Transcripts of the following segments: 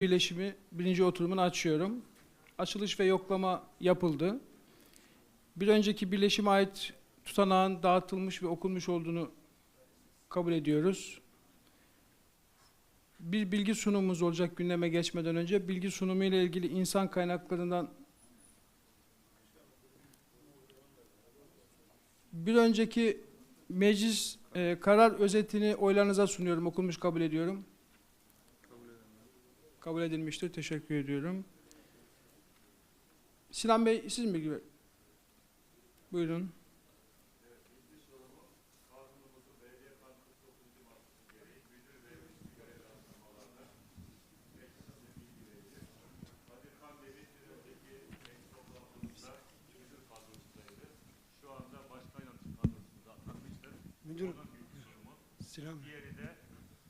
birleşimi birinci oturumunu açıyorum. Açılış ve yoklama yapıldı. Bir önceki birleşime ait tutanağın dağıtılmış ve okunmuş olduğunu kabul ediyoruz. Bir bilgi sunumumuz olacak gündeme geçmeden önce. Bilgi sunumu ile ilgili insan kaynaklarından bir önceki meclis e, karar özetini oylarınıza sunuyorum. Okunmuş kabul ediyorum. Kabul edilmiştir. Teşekkür ediyorum. Sinan Bey siz mi bilgi Buyurun. Müdür, selam. Diğeri de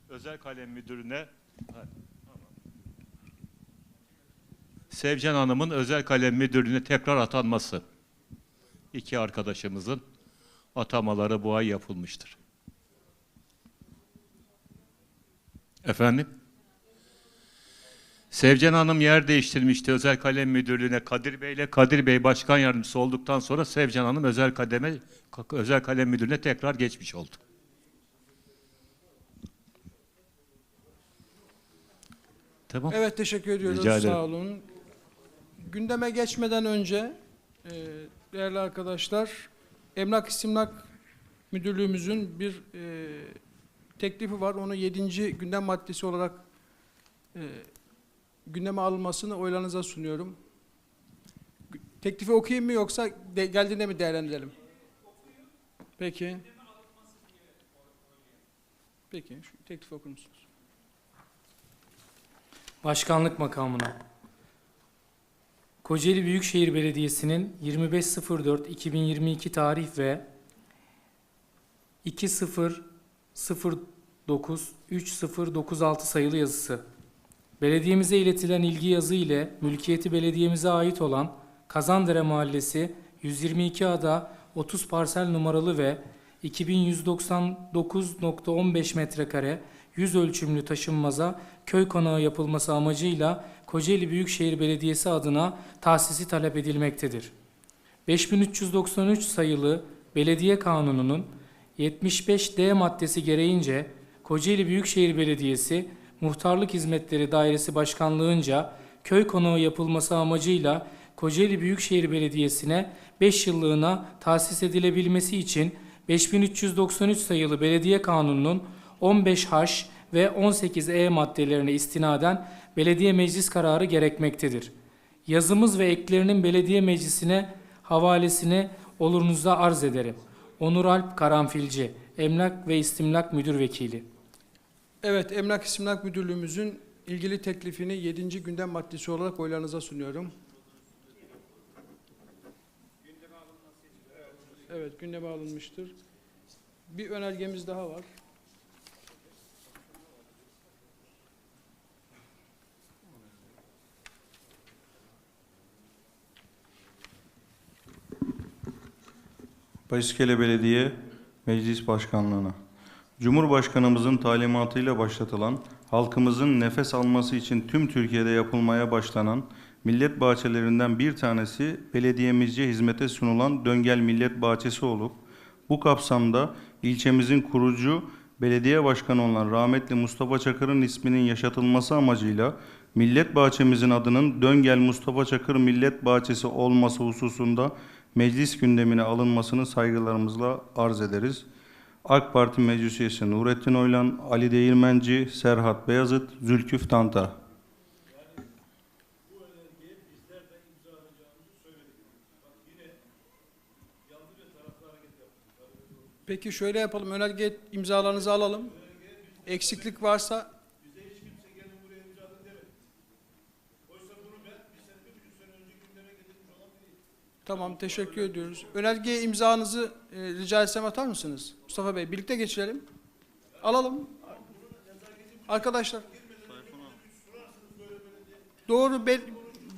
özel kalem müdürüne Ha, tamam. Sevcan Hanım'ın özel kalem müdürlüğüne tekrar atanması. İki arkadaşımızın atamaları bu ay yapılmıştır. Efendim? Sevcan Hanım yer değiştirmişti özel kalem müdürlüğüne Kadir Bey ile Kadir Bey başkan yardımcısı olduktan sonra Sevcan Hanım özel kademe özel kalem müdürlüğüne tekrar geçmiş oldu. Tamam. Evet teşekkür ediyoruz. Rica ederim. Sağ olun. Gündeme geçmeden önce e, değerli arkadaşlar Emlak İstimlak Müdürlüğümüzün bir e, teklifi var. Onu yedinci gündem maddesi olarak e, gündeme alınmasını oylarınıza sunuyorum. Teklifi okuyayım mı yoksa de, geldiğinde mi değerlendirelim? Peki. Peki. Şu teklifi okur musunuz? Başkanlık makamına. Kocaeli Büyükşehir Belediyesi'nin 25.04.2022 tarih ve 2009-3096 sayılı yazısı. Belediyemize iletilen ilgi yazı ile mülkiyeti belediyemize ait olan Kazandere Mahallesi 122 ada 30 parsel numaralı ve 2199.15 metrekare 100 ölçümlü taşınmaza köy konağı yapılması amacıyla Kocaeli Büyükşehir Belediyesi adına tahsisi talep edilmektedir. 5393 sayılı Belediye Kanunu'nun 75D maddesi gereğince Kocaeli Büyükşehir Belediyesi Muhtarlık Hizmetleri Dairesi Başkanlığınca köy konağı yapılması amacıyla Kocaeli Büyükşehir Belediyesi'ne 5 yıllığına tahsis edilebilmesi için 5393 sayılı Belediye Kanunu'nun 15H ve 18E maddelerine istinaden belediye meclis kararı gerekmektedir. Yazımız ve eklerinin belediye meclisine havalesini olurunuzda arz ederim. Onur Alp Karanfilci, Emlak ve İstimlak Müdür Vekili. Evet, Emlak İstimlak Müdürlüğümüzün ilgili teklifini 7. gündem maddesi olarak oylarınıza sunuyorum. Evet, gündeme alınmıştır. Bir önergemiz daha var. Bayıskele Belediye Meclis Başkanlığı'na. Cumhurbaşkanımızın talimatıyla başlatılan, halkımızın nefes alması için tüm Türkiye'de yapılmaya başlanan millet bahçelerinden bir tanesi belediyemizce hizmete sunulan Döngel Millet Bahçesi olup, bu kapsamda ilçemizin kurucu belediye başkanı olan rahmetli Mustafa Çakır'ın isminin yaşatılması amacıyla millet bahçemizin adının Döngel Mustafa Çakır Millet Bahçesi olması hususunda meclis gündemine alınmasını saygılarımızla arz ederiz. AK Parti Meclis Üyesi Nurettin Oylan, Ali Değirmenci, Serhat Beyazıt, Zülküf Tanta. Peki şöyle yapalım, önerge imzalarınızı alalım. Eksiklik varsa Tamam, teşekkür ediyoruz. Önergeye imzanızı e, rica etsem atar mısınız? Mustafa Bey, birlikte geçirelim. Alalım. Arkadaşlar. Doğru, bel-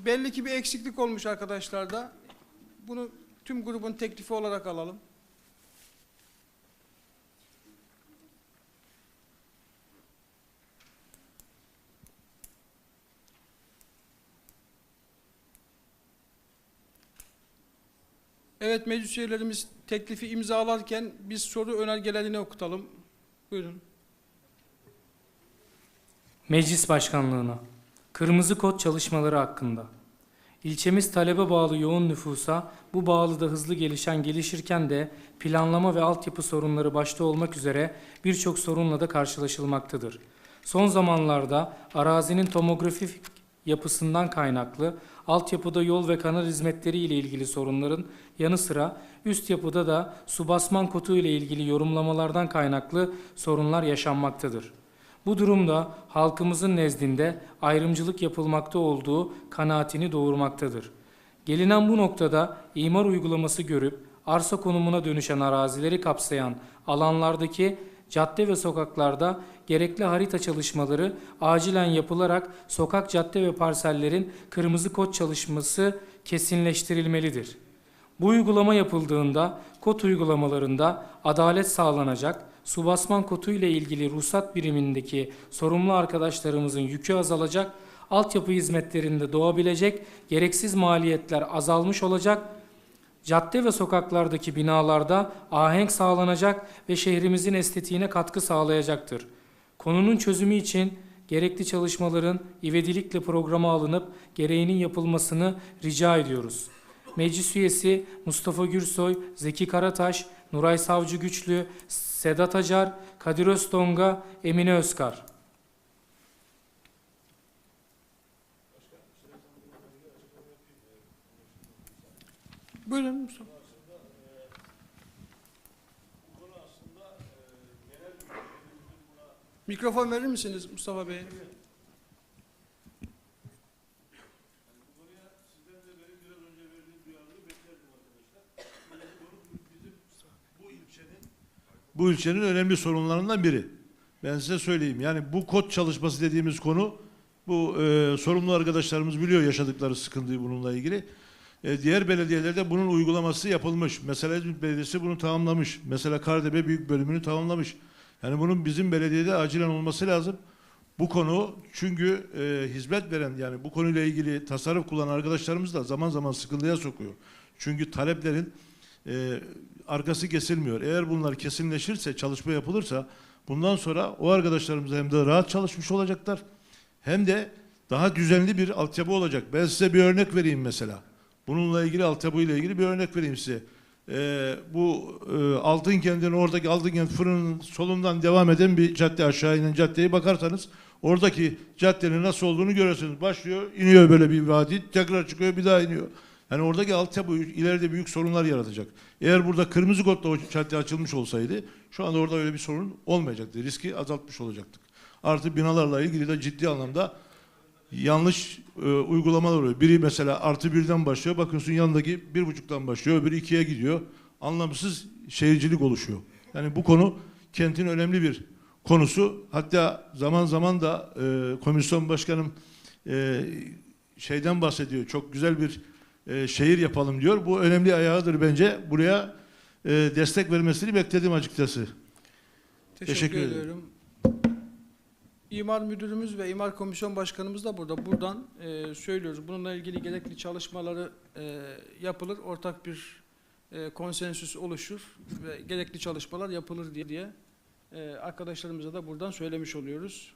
belli ki bir eksiklik olmuş arkadaşlarda. Bunu tüm grubun teklifi olarak alalım. Evet meclis üyelerimiz teklifi imzalarken biz soru önergelerini okutalım. Buyurun. Meclis Başkanlığına Kırmızı Kod çalışmaları hakkında İlçemiz talebe bağlı yoğun nüfusa, bu bağlıda hızlı gelişen gelişirken de planlama ve altyapı sorunları başta olmak üzere birçok sorunla da karşılaşılmaktadır. Son zamanlarda arazinin tomografik yapısından kaynaklı altyapıda yol ve kanal hizmetleri ile ilgili sorunların yanı sıra üst yapıda da su basman kotu ile ilgili yorumlamalardan kaynaklı sorunlar yaşanmaktadır. Bu durumda halkımızın nezdinde ayrımcılık yapılmakta olduğu kanaatini doğurmaktadır. Gelinen bu noktada imar uygulaması görüp arsa konumuna dönüşen arazileri kapsayan alanlardaki cadde ve sokaklarda gerekli harita çalışmaları acilen yapılarak sokak, cadde ve parsellerin kırmızı kod çalışması kesinleştirilmelidir. Bu uygulama yapıldığında kod uygulamalarında adalet sağlanacak, su basman kodu ile ilgili ruhsat birimindeki sorumlu arkadaşlarımızın yükü azalacak, altyapı hizmetlerinde doğabilecek gereksiz maliyetler azalmış olacak, cadde ve sokaklardaki binalarda ahenk sağlanacak ve şehrimizin estetiğine katkı sağlayacaktır. Konunun çözümü için gerekli çalışmaların ivedilikle programa alınıp gereğinin yapılmasını rica ediyoruz. Meclis üyesi Mustafa Gürsoy, Zeki Karataş, Nuray Savcı Güçlü, Sedat Acar, Kadir Öztonga, Emine Özkar. Buyurun. Mikrofon verir misiniz Mustafa Bey? bu ilçenin önemli sorunlarından biri. Ben size söyleyeyim. Yani bu kod çalışması dediğimiz konu bu e, sorumlu arkadaşlarımız biliyor yaşadıkları sıkıntıyı bununla ilgili. E, diğer belediyelerde bunun uygulaması yapılmış. Mesela İzmit Belediyesi bunu tamamlamış. Mesela Kardebe büyük bölümünü tamamlamış. Yani bunun bizim belediyede acilen olması lazım. Bu konu çünkü e, hizmet veren yani bu konuyla ilgili tasarruf kullanan arkadaşlarımız da zaman zaman sıkıntıya sokuyor. Çünkü taleplerin e, arkası kesilmiyor. Eğer bunlar kesinleşirse, çalışma yapılırsa bundan sonra o arkadaşlarımız hem de rahat çalışmış olacaklar hem de daha düzenli bir altyapı olacak. Ben size bir örnek vereyim mesela. Bununla ilgili altyapı ile ilgili bir örnek vereyim size. Ee, bu e, Altınkent'in oradaki Altınkent fırının solundan devam eden bir cadde aşağı inen caddeye bakarsanız oradaki caddenin nasıl olduğunu görürsünüz. Başlıyor, iniyor böyle bir vadi, tekrar çıkıyor, bir daha iniyor. Yani oradaki altyapı ileride büyük sorunlar yaratacak. Eğer burada kırmızı kodla o cadde açılmış olsaydı şu anda orada öyle bir sorun olmayacaktı. Riski azaltmış olacaktık. Artı binalarla ilgili de ciddi anlamda yanlış e, uygulamalar oluyor. Biri mesela artı birden başlıyor. Bakıyorsun yanındaki bir buçuktan başlıyor. Öbürü ikiye gidiyor. Anlamsız şehircilik oluşuyor. Yani bu konu kentin önemli bir konusu. Hatta zaman zaman da e, komisyon başkanım e, şeyden bahsediyor. Çok güzel bir e, şehir yapalım diyor. Bu önemli ayağıdır bence. Buraya e, destek vermesini bekledim açıkçası. Teşekkür, Teşekkür ederim. ediyorum. İmar Müdürümüz ve İmar Komisyon Başkanımız da burada. Buradan e, söylüyoruz. Bununla ilgili gerekli çalışmaları e, yapılır. Ortak bir e, konsensüs oluşur ve gerekli çalışmalar yapılır diye diye e, arkadaşlarımıza da buradan söylemiş oluyoruz.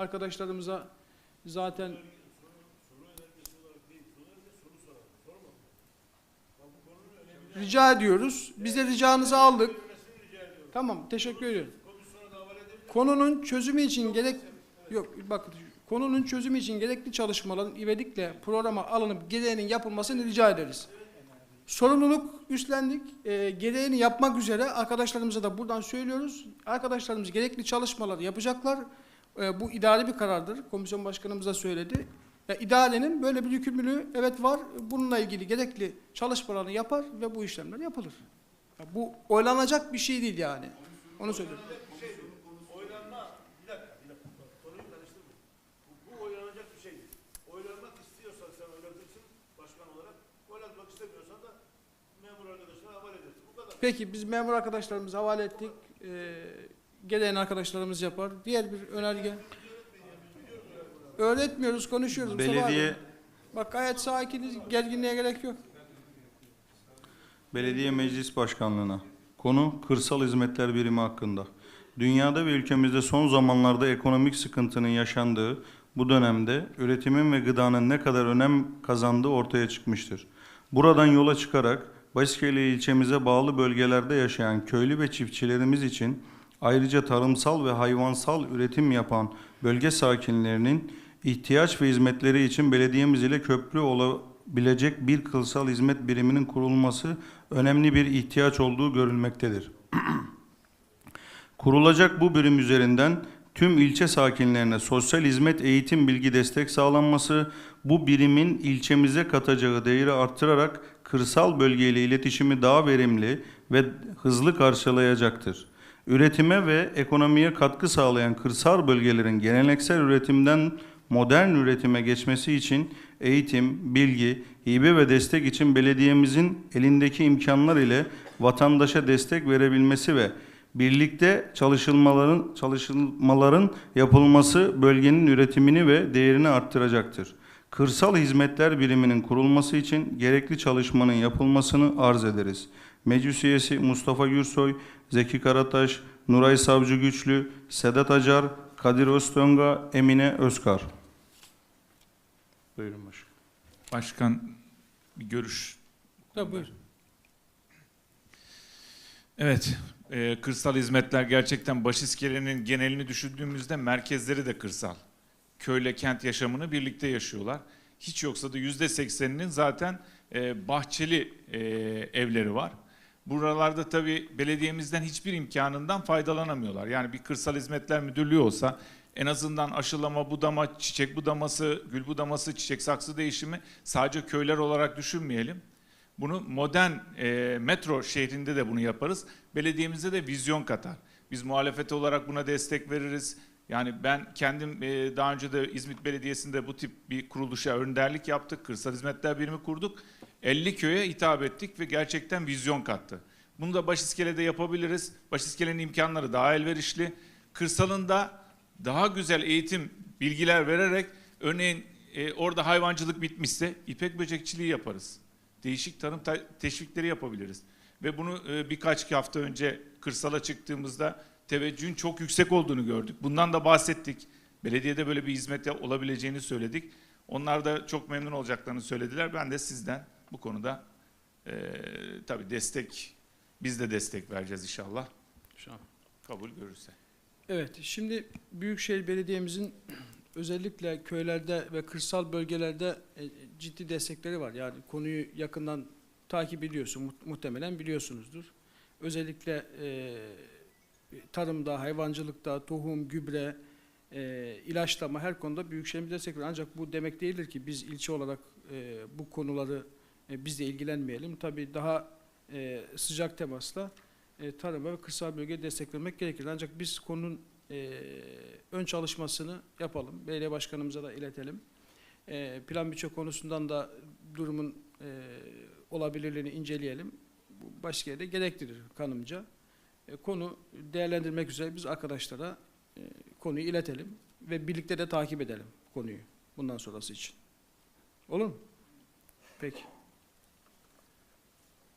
arkadaşlarımıza zaten rica ediyoruz. Biz de ricanızı aldık. Tamam, teşekkür ediyorum. Konunun çözümü için gerek yok bakın konunun çözümü için gerekli çalışmaların ivedilikle programa alınıp gereğinin yapılmasını rica ederiz. sorumluluk üstlendik. E, gereğini yapmak üzere arkadaşlarımıza da buradan söylüyoruz. Arkadaşlarımız gerekli çalışmaları yapacaklar. E, bu idari bir karardır. Komisyon başkanımız da söyledi. Ya, idarenin böyle bir yükümlülüğü evet var. Bununla ilgili gerekli çalışmalarını yapar ve bu işlemler yapılır. Ya, bu oylanacak bir şey değil yani. Onu söylüyorum. Şey. Peki biz memur arkadaşlarımızı havale ettik. Ee, gelen arkadaşlarımız yapar. Diğer bir önerge. Öğretmiyoruz, konuşuyoruz. Mustafa abi. Belediye Bak gayet sakiniz, gerginliğe gerek yok. Belediye Meclis Başkanlığı'na. Konu kırsal hizmetler birimi hakkında. Dünyada ve ülkemizde son zamanlarda ekonomik sıkıntının yaşandığı bu dönemde üretimin ve gıdanın ne kadar önem kazandığı ortaya çıkmıştır. Buradan yola çıkarak Başkale ilçemize bağlı bölgelerde yaşayan köylü ve çiftçilerimiz için ayrıca tarımsal ve hayvansal üretim yapan bölge sakinlerinin ihtiyaç ve hizmetleri için belediyemiz ile köprü olabilecek bir kırsal hizmet biriminin kurulması önemli bir ihtiyaç olduğu görülmektedir. Kurulacak bu birim üzerinden tüm ilçe sakinlerine sosyal hizmet, eğitim, bilgi destek sağlanması, bu birimin ilçemize katacağı değeri arttırarak kırsal bölgeyle iletişimi daha verimli ve hızlı karşılayacaktır. Üretime ve ekonomiye katkı sağlayan kırsal bölgelerin geleneksel üretimden modern üretime geçmesi için eğitim, bilgi, hibe ve destek için belediyemizin elindeki imkanlar ile vatandaşa destek verebilmesi ve birlikte çalışılmaların çalışılmaların yapılması bölgenin üretimini ve değerini arttıracaktır. Kırsal Hizmetler Biriminin kurulması için gerekli çalışmanın yapılmasını arz ederiz. Meclis üyesi Mustafa Gürsoy, Zeki Karataş, Nuray Savcı Güçlü, Sedat Acar, Kadir Öztönga, Emine Özkar. Buyurun başkanım. Başkan bir görüş. Tabii buyur. Evet, e, kırsal hizmetler gerçekten Başiskele'nin genelini düşündüğümüzde merkezleri de kırsal. Köyle kent yaşamını birlikte yaşıyorlar. Hiç yoksa da yüzde sekseninin zaten e, bahçeli e, evleri var. Buralarda tabii belediyemizden hiçbir imkanından faydalanamıyorlar. Yani bir kırsal hizmetler müdürlüğü olsa en azından aşılama, budama, çiçek budaması, gül budaması, çiçek saksı değişimi sadece köyler olarak düşünmeyelim. Bunu modern e, metro şehrinde de bunu yaparız. Belediyemize de vizyon katar. Biz muhalefet olarak buna destek veririz. Yani ben kendim e, daha önce de İzmit Belediyesi'nde bu tip bir kuruluşa önderlik yaptık. Kırsal Hizmetler Birimi kurduk. 50 köye hitap ettik ve gerçekten vizyon kattı. Bunu da Başiskele'de yapabiliriz. Başiskele'nin imkanları daha elverişli. Kırsalında daha güzel eğitim, bilgiler vererek örneğin e, orada hayvancılık bitmişse ipek böcekçiliği yaparız. Değişik tarım ta- teşvikleri yapabiliriz. Ve bunu e, birkaç hafta önce kırsala çıktığımızda teveccühün çok yüksek olduğunu gördük. Bundan da bahsettik. Belediyede böyle bir hizmet olabileceğini söyledik. Onlar da çok memnun olacaklarını söylediler. Ben de sizden bu konuda e, tabii destek, biz de destek vereceğiz inşallah. İnşallah. Kabul görürse. Evet, şimdi Büyükşehir Belediye'mizin özellikle köylerde ve kırsal bölgelerde e, ciddi destekleri var. Yani konuyu yakından takip ediyorsun, mu- muhtemelen biliyorsunuzdur. Özellikle e, tarımda, hayvancılıkta, tohum, gübre, e, ilaçlama her konuda Büyükşehir'imiz destek veriyor. Ancak bu demek değildir ki biz ilçe olarak e, bu konuları e, biz de ilgilenmeyelim. Tabii daha e, sıcak temasla e, tarıma ve kırsal bölgeye destek vermek gerekir. Ancak biz konunun e, ön çalışmasını yapalım. Belediye başkanımıza da iletelim. E, plan bütçe konusundan da durumun e, olabilirliğini inceleyelim. Bu başka yerde gerektirir kanımca. E, konu değerlendirmek üzere biz arkadaşlara e, konuyu iletelim ve birlikte de takip edelim konuyu bundan sonrası için. Olur mu? Peki.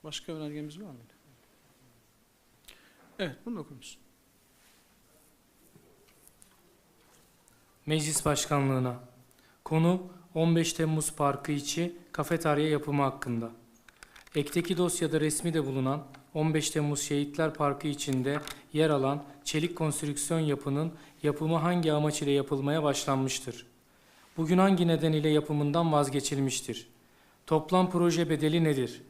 Başka önergemiz var mıydı? Evet, bunu da? Meclis Başkanlığına. Konu 15 Temmuz Parkı içi kafeterya yapımı hakkında. Ekteki dosyada resmi de bulunan 15 Temmuz Şehitler Parkı içinde yer alan çelik konstrüksiyon yapının yapımı hangi amaç ile yapılmaya başlanmıştır? Bugün hangi neden ile yapımından vazgeçilmiştir? Toplam proje bedeli nedir?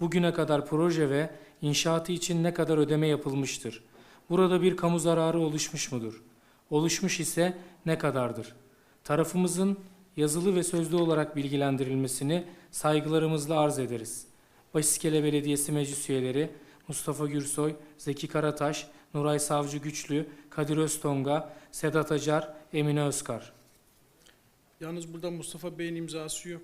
Bugüne kadar proje ve inşaatı için ne kadar ödeme yapılmıştır? Burada bir kamu zararı oluşmuş mudur? Oluşmuş ise ne kadardır? Tarafımızın yazılı ve sözlü olarak bilgilendirilmesini saygılarımızla arz ederiz. Basiskele Belediyesi Meclis Üyeleri Mustafa Gürsoy, Zeki Karataş, Nuray Savcı Güçlü, Kadir Öztonga, Sedat Acar, Emine Özkar. Yalnız burada Mustafa Bey'in imzası yok.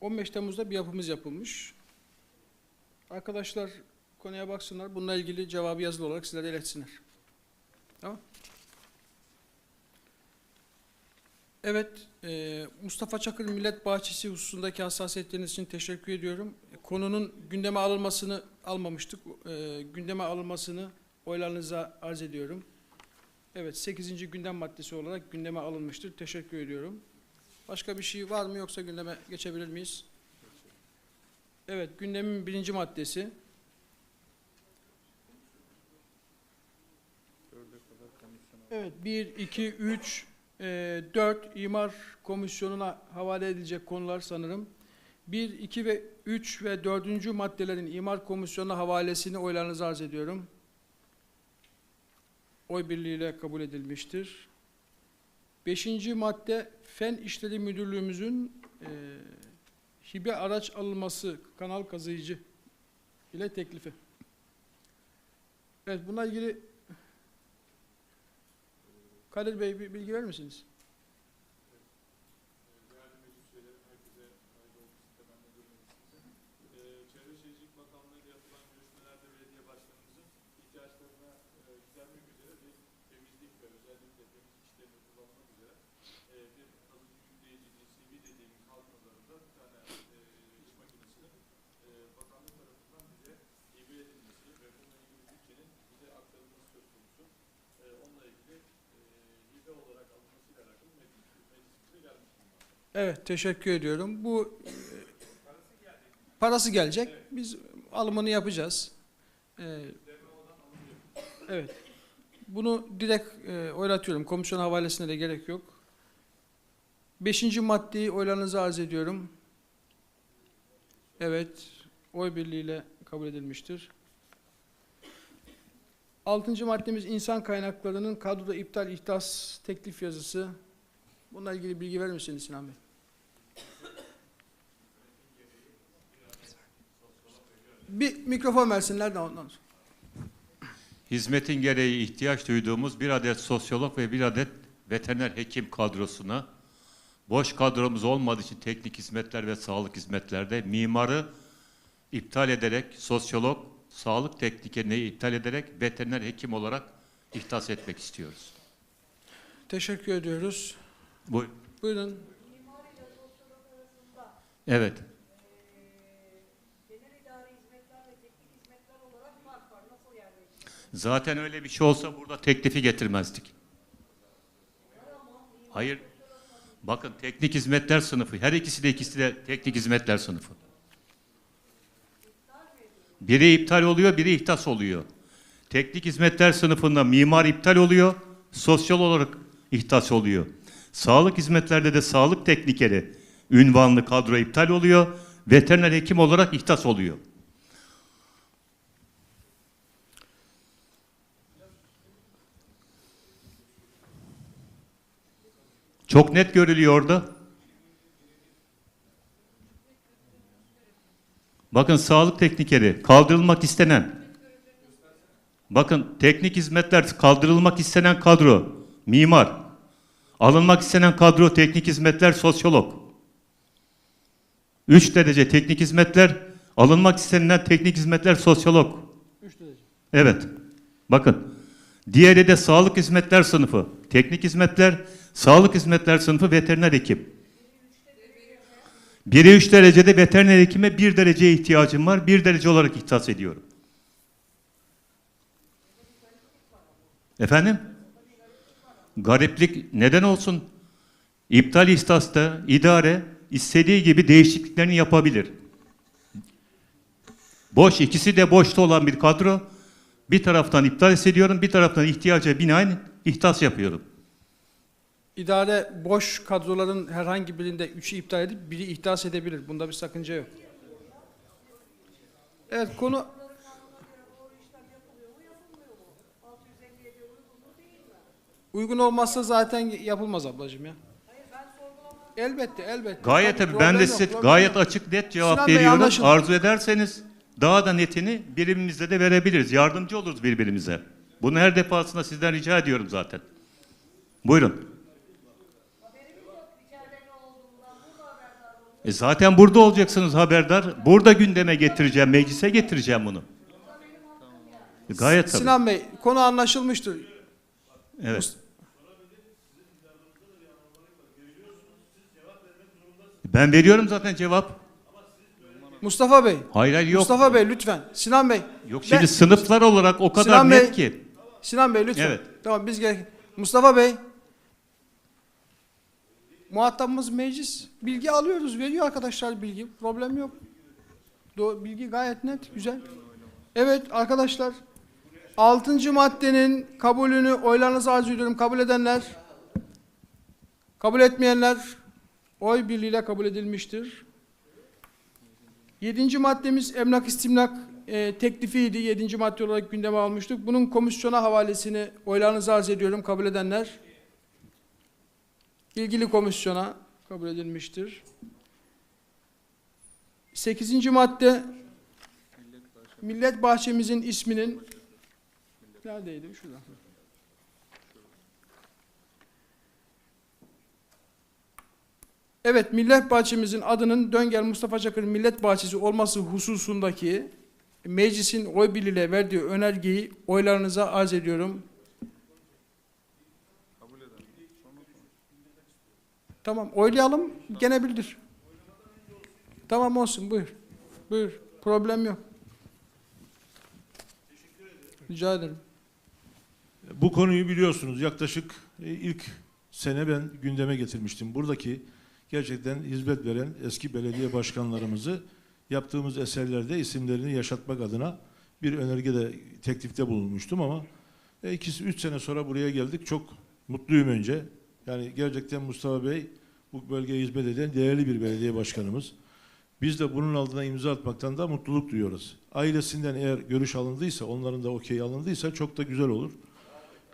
...15 Temmuz'da bir yapımız yapılmış. Arkadaşlar konuya baksınlar. Bununla ilgili cevabı yazılı olarak sizlere iletsinler. Tamam. Evet, e, Mustafa Çakır Millet Bahçesi hususundaki hassasiyetleriniz için teşekkür ediyorum. Konunun gündeme alınmasını almamıştık. E, gündeme alınmasını oylarınıza arz ediyorum. Evet, 8. gündem maddesi olarak gündeme alınmıştır. Teşekkür ediyorum. Başka bir şey var mı yoksa gündeme geçebilir miyiz? Evet, gündemin birinci maddesi. Evet, 1, 2, 3, 4 imar komisyonuna havale edilecek konular sanırım. 1, 2 ve 3 ve 4. maddelerin imar komisyonuna havalesini oylarınıza arz ediyorum. Oy birliğiyle kabul edilmiştir. Beşinci madde Fen İşleri Müdürlüğümüzün e, hibe araç alınması kanal kazıyıcı ile teklifi. Evet bununla ilgili Kadir Bey bir bilgi verir misiniz? Çevre Şehircilik Bakanlığı ile yapılan görüşmelerde belediye başkanımızın ihtiyaçlarına e, gidermek üzere bir temizlik ve özellikle temizlik işlerini kullanmak üzere e, bir kalıcı yükleyici DCV dediğimiz halk pazarında bir tane e, iş makinesinin e, bakanlık tarafından bize hibe edilmesi ve bununla ilgili bütçenin bize aktarılması söz konusu. E, onunla ilgili e, hibe olarak alınmasıyla alakalı meclis, meclisimize gelmiş bulunmakta. Evet teşekkür ediyorum. Bu e, parası gelecek. Biz alımını yapacağız. E, evet. Bunu direkt e, oylatıyorum. Komisyon havalesine de gerek yok. Beşinci maddeyi oylarınıza arz ediyorum. Evet. Oy birliğiyle kabul edilmiştir. Altıncı maddemiz insan kaynaklarının kadroda iptal ihtas teklif yazısı. Bununla ilgili bilgi verir misiniz Sinan Bey? Bir mikrofon versinler de ondan sonra. Hizmetin gereği ihtiyaç duyduğumuz bir adet sosyolog ve bir adet veteriner hekim kadrosuna boş kadromuz olmadığı için teknik hizmetler ve sağlık hizmetlerde mimarı iptal ederek sosyolog, sağlık teknikerini iptal ederek veteriner hekim olarak ihtas etmek istiyoruz. Teşekkür ediyoruz. Bu Buyurun. Evet. Zaten öyle bir şey olsa burada teklifi getirmezdik. Hayır. Bakın teknik hizmetler sınıfı. Her ikisi de ikisi de teknik hizmetler sınıfı. Biri iptal oluyor, biri ihtas oluyor. Teknik hizmetler sınıfında mimar iptal oluyor, sosyal olarak ihtas oluyor. Sağlık hizmetlerde de sağlık teknikeri ünvanlı kadro iptal oluyor, veteriner hekim olarak ihtas oluyor. Çok net görülüyor orada. Bakın sağlık teknikeri kaldırılmak istenen. Bakın teknik hizmetler kaldırılmak istenen kadro mimar. Alınmak istenen kadro teknik hizmetler sosyolog. Üç derece teknik hizmetler alınmak istenilen teknik hizmetler sosyolog. Üç derece. Evet. Bakın. Diğeri de sağlık hizmetler sınıfı. Teknik hizmetler, sağlık hizmetler sınıfı veteriner hekim. Biri üç derecede veteriner hekime bir dereceye ihtiyacım var. Bir derece olarak ihtas ediyorum. Efendim? Gariplik neden olsun? İptal istasta idare istediği gibi değişikliklerini yapabilir. Boş, ikisi de boşta olan bir kadro. Bir taraftan iptal hissediyorum, bir taraftan ihtiyaca binaen ihtas yapıyorum. idare boş kadroların herhangi birinde üçü iptal edip biri ihdas edebilir. Bunda bir sakınca yok. Evet konu uygun olmazsa zaten yapılmaz ablacığım ya. Elbette, elbette. Gayet Tabii, tabii ben de size gayet yok. açık net cevap Sinan Bey, veriyorum. anlaşıldı. Arzu ederseniz daha da netini birimimizde de verebiliriz. Yardımcı oluruz birbirimize. Bunu her defasında sizden rica ediyorum zaten. Buyurun. E zaten burada olacaksınız haberdar. Burada gündeme getireceğim, meclise getireceğim bunu. E Gayet tabii. Sinan Bey, konu anlaşılmıştır. Evet. Ben veriyorum zaten cevap. Mustafa Bey, Hayır hayır yok. Mustafa Bey lütfen. Sinan Bey. Yok ben- şimdi sınıflar olarak o kadar Sinan net Bey- ki. Sinan Bey lütfen. Evet. Tamam biz gel. Mustafa Bey. Muhatabımız meclis. Bilgi alıyoruz. Veriyor arkadaşlar bilgi. Problem yok. Do bilgi gayet net. Güzel. Evet arkadaşlar. Altıncı maddenin kabulünü oylarınıza arz ediyorum. Kabul edenler. Kabul etmeyenler oy birliğiyle kabul edilmiştir. Yedinci maddemiz emlak istimlak e, teklifiydi. Yedinci madde olarak gündeme almıştık. Bunun komisyona havalesini oylarınıza arz ediyorum. Kabul edenler. ilgili komisyona kabul edilmiştir. Sekizinci madde Millet Bahçemizin isminin neredeydi? Şurada. Evet, Millet Bahçemizin adının Döngel Mustafa Çakır Millet Bahçesi olması hususundaki meclisin oy birliğiyle verdiği önergeyi oylarınıza arz ediyorum. Tamam, oylayalım, gene bildir. Tamam olsun, buyur. Buyur, problem yok. Rica ederim. Bu konuyu biliyorsunuz. Yaklaşık e, ilk sene ben gündeme getirmiştim. Buradaki gerçekten hizmet veren eski belediye başkanlarımızı yaptığımız eserlerde isimlerini yaşatmak adına bir önergede teklifte bulunmuştum ama e, ikisi üç sene sonra buraya geldik. Çok mutluyum önce. Yani gerçekten Mustafa Bey bu bölgeye hizmet eden değerli bir belediye başkanımız. Biz de bunun altına imza atmaktan da mutluluk duyuyoruz. Ailesinden eğer görüş alındıysa, onların da okey alındıysa çok da güzel olur.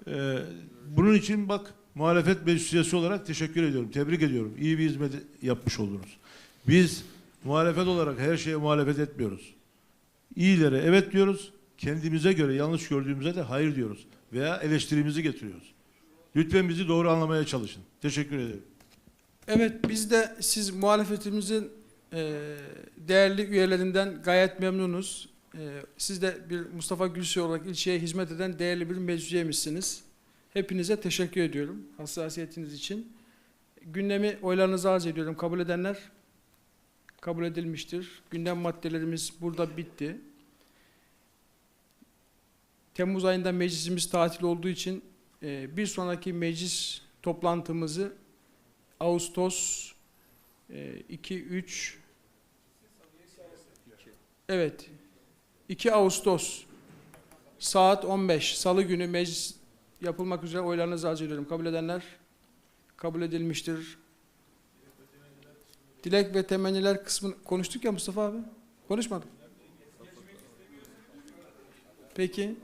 Ee, bunun için bak muhalefet meclis üyesi olarak teşekkür ediyorum, tebrik ediyorum. İyi bir hizmet yapmış oldunuz. Biz muhalefet olarak her şeye muhalefet etmiyoruz. İyilere evet diyoruz, kendimize göre yanlış gördüğümüze de hayır diyoruz. Veya eleştirimizi getiriyoruz. Lütfen bizi doğru anlamaya çalışın. Teşekkür ederim. Evet, biz de siz muhalefetimizin e, değerli üyelerinden gayet memnunuz. E, siz de bir Mustafa Gülsoy olarak ilçeye hizmet eden değerli bir meclis üyemizsiniz. Hepinize teşekkür ediyorum hassasiyetiniz için. Gündemi oylarınıza arz ediyorum. Kabul edenler kabul edilmiştir. Gündem maddelerimiz burada bitti. Temmuz ayında meclisimiz tatil olduğu için e, bir sonraki meclis toplantımızı Ağustos 2 3 Evet. 2 Ağustos saat 15 Salı günü meclis yapılmak üzere oylarınızı arz ediyorum. Kabul edenler kabul edilmiştir. Dilek ve temenniler kısmını konuştuk ya Mustafa abi. Konuşmadık. Peki.